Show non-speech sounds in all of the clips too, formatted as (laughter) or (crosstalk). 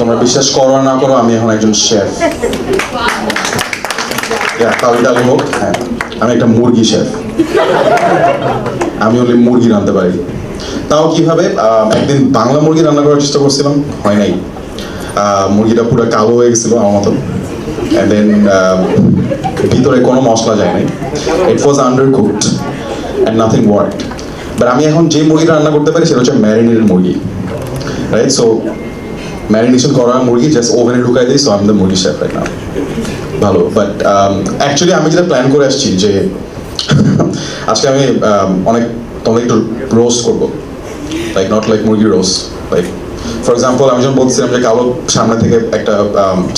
তোমরা বিশ্বাস করো না করো আমি এখন একজন শেফ। ইটালি হোক হ্যাঁ আমি একটা মুরগি শেফ। আমি ওই মুরগি রাঁধতে পারি। তাও কীভাবে? একদিন বাংলা মুরগি রান্না করার চেষ্টা করছিলাম হয় নাই। মুরগিটা পুরো কালো হয়ে গেছিল আমার মতো দেন ভিতরে কোনো মশলা যায় নাই। It was undercooked and nothing work but আমি এখন যে মুরগিটা রান্না করতে পারি সেটা হচ্ছে ম্যারিনেটেড মুরগি। রাইট সো ম্যারিনেশন করা মুরগি জাস্ট ওভেনে ঢুকাই দিই সো আমি দ্য মুরগি শেফ রাইট নাও ভালো বাট অ্যাকচুয়ালি আমি যেটা প্ল্যান করে আসছি যে (laughs) আজকে আমি um, অনেক তোমাকে একটু রোস্ট করব। লাইক নট লাইক মুরগি রোস্ট লাইক ফর এক্সাম্পল আমি যখন বলছিলাম যে কালো সামনে থেকে একটা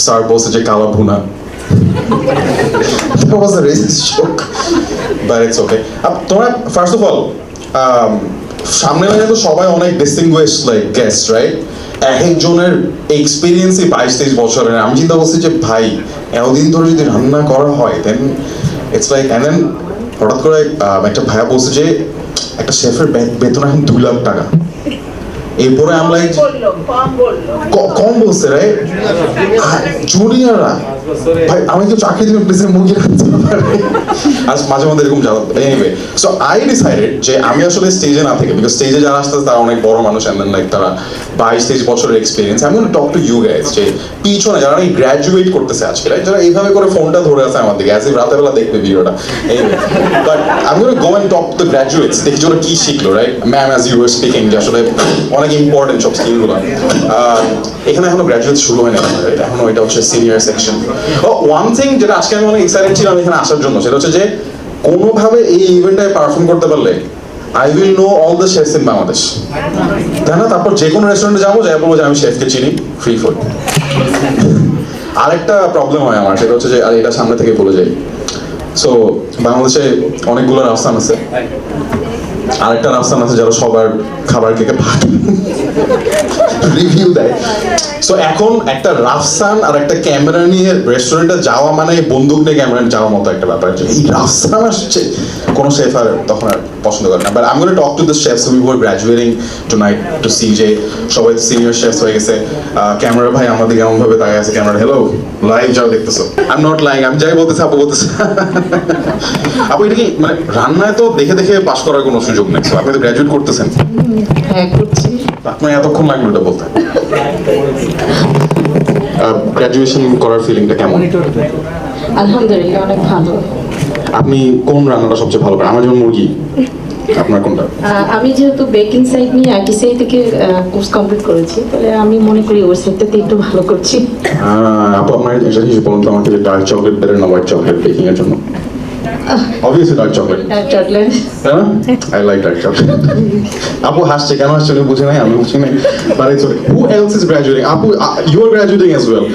স্যার বলছে যে কালো ভুনা. (laughs) তোমরা ফার্স্ট অফ অল সামনে মানে তো সবাই অনেক ডিস্টিংগুইশ লাইক গেস্ট রাইট এক একজনের এক্সপিরিয়েন্সই বাইশ তেইশ বছরের। আমি চিন্তা করছি যে ভাই এতদিন ধরে যদি রান্না করা হয় then it's like and then হঠাৎ করে একটা ভাইয়া বলছে যে একটা শেফের বেতন এখন দুই লাখ টাকা। এরপরে আমরা কম বলছে রে। জুনিয়ররা ভাই, আমি তো চাকরি প্লিজ মুরগি আজ মাঝে এরকম যাওয়া এনিওয়ে সো আই ডিসাইডেড যে আমি আসলে স্টেজে না থেকে বিকজ স্টেজে যারা আসতে তারা অনেক বড় মানুষ অ্যান্ড লাইক তারা বাইশ তেইশ বছরের এক্সপিরিয়েন্স আমি টক টু ইউ গাইজ যে পিছনে যারা নাকি গ্র্যাজুয়েট করতেছে আজকে, right? যারা এইভাবে করে ফোনটা ধরে আছে আমার দিকে অ্যাজ ইফ রাতের বেলা দেখবে ভিডিওটা বাট আমি গো অ্যান্ড টক গ্র্যাজুয়েটস দেখি কি শিখলো right ma'am as you are speaking যে আসলে অনেক ইম্পর্টেন্ট সব স্কিলগুলো এখানে এখনও গ্র্যাজুয়েট শুরু হয়নি, right? এখনও এটা হচ্ছে সিনিয়র সেকশন ও ওয়ান থিং যেটা আজকে আমি অনেক এক্সাইটেড ছিলাম এখানে আসার জন্য, সেটা হচ্ছে যে কোনোভাবে এই ইভেন্টটায় পারফর্ম করতে পারলে I will know all the chefs in Bangladesh তাই না? তারপর যে কোনো রেস্টুরেন্টে যাব, যাই বলব যে আমি শেফকে চিনি ফ্রি ফুড আরেকটা প্রবলেম হয় আমার, সেটা হচ্ছে যে, আর এটা সামনে থেকে বলে যাই। সো বাংলাদেশে অনেকগুলো রাস্তান আছে। আরেকটা রাস্তান আছে যারা সবার খাবার খেতে রিভিউ দেয়। সো এখন একটা রাফসান আর একটা ক্যামেরা নিয়ে রেস্টুরেন্টে যাওয়া মানে বন্দুক নিয়ে ক্যামেরা যাওয়ার মতো একটা ব্যাপার। এই রাফসান আসছে, কোনো শেফ আর তখন আর পছন্দ করে না। বাট আমি gonna talk to the chefs we were tonight to see যে সবাই সিনিয়র শেফস হয়ে গেছে। ক্যামেরা ভাই আমাদের এমন ভাবে তাকায় আছে। ক্যামেরা হ্যালো লাইভ যাও দেখতেছো। আই এম নট লাইং আমি যাই বলতেছি, আপু বলতেছে। (laughs) আপু, এটা কি মানে রান্নায় তো দেখে দেখে পাশ করার কোনো সুযোগ নেই আপনি তো গ্র্যাজুয়েট করতেছেন। হ্যাঁ করছি। আপনার এতক্ষণ লাগল এটা বলতে। গ্র্যাজুয়েশন করার ফিলিংটা কেমন? আলহামদুলিল্লাহ অনেক ভালো। আপনি কোন রান্নাটা সবচেয়ে ভালো পারেন আমার যেমন মুরগি আপনার কোনটা? আমি যেহেতু বেকিং সাইড নিয়ে একই সাইড থেকে কোর্স কমপ্লিট করেছি তাহলে আমি মনে করি ওই সাইডটাতে একটু ভালো করছি। আপু আপনার একটা জিনিস বলুন তো আমাকে ডার্ক চকলেট না হোয়াইট চকলেট বেকিং এর জন্য। অবভিয়াসলি ডার্ক চকলেট চকলেট তাই না আই লাইক ডার্ক চকলেট আপু হাসছে কেন হাসছে বুঝে নাই? আমি বুঝি নাই। But it's who else is graduating আপু you are graduating as well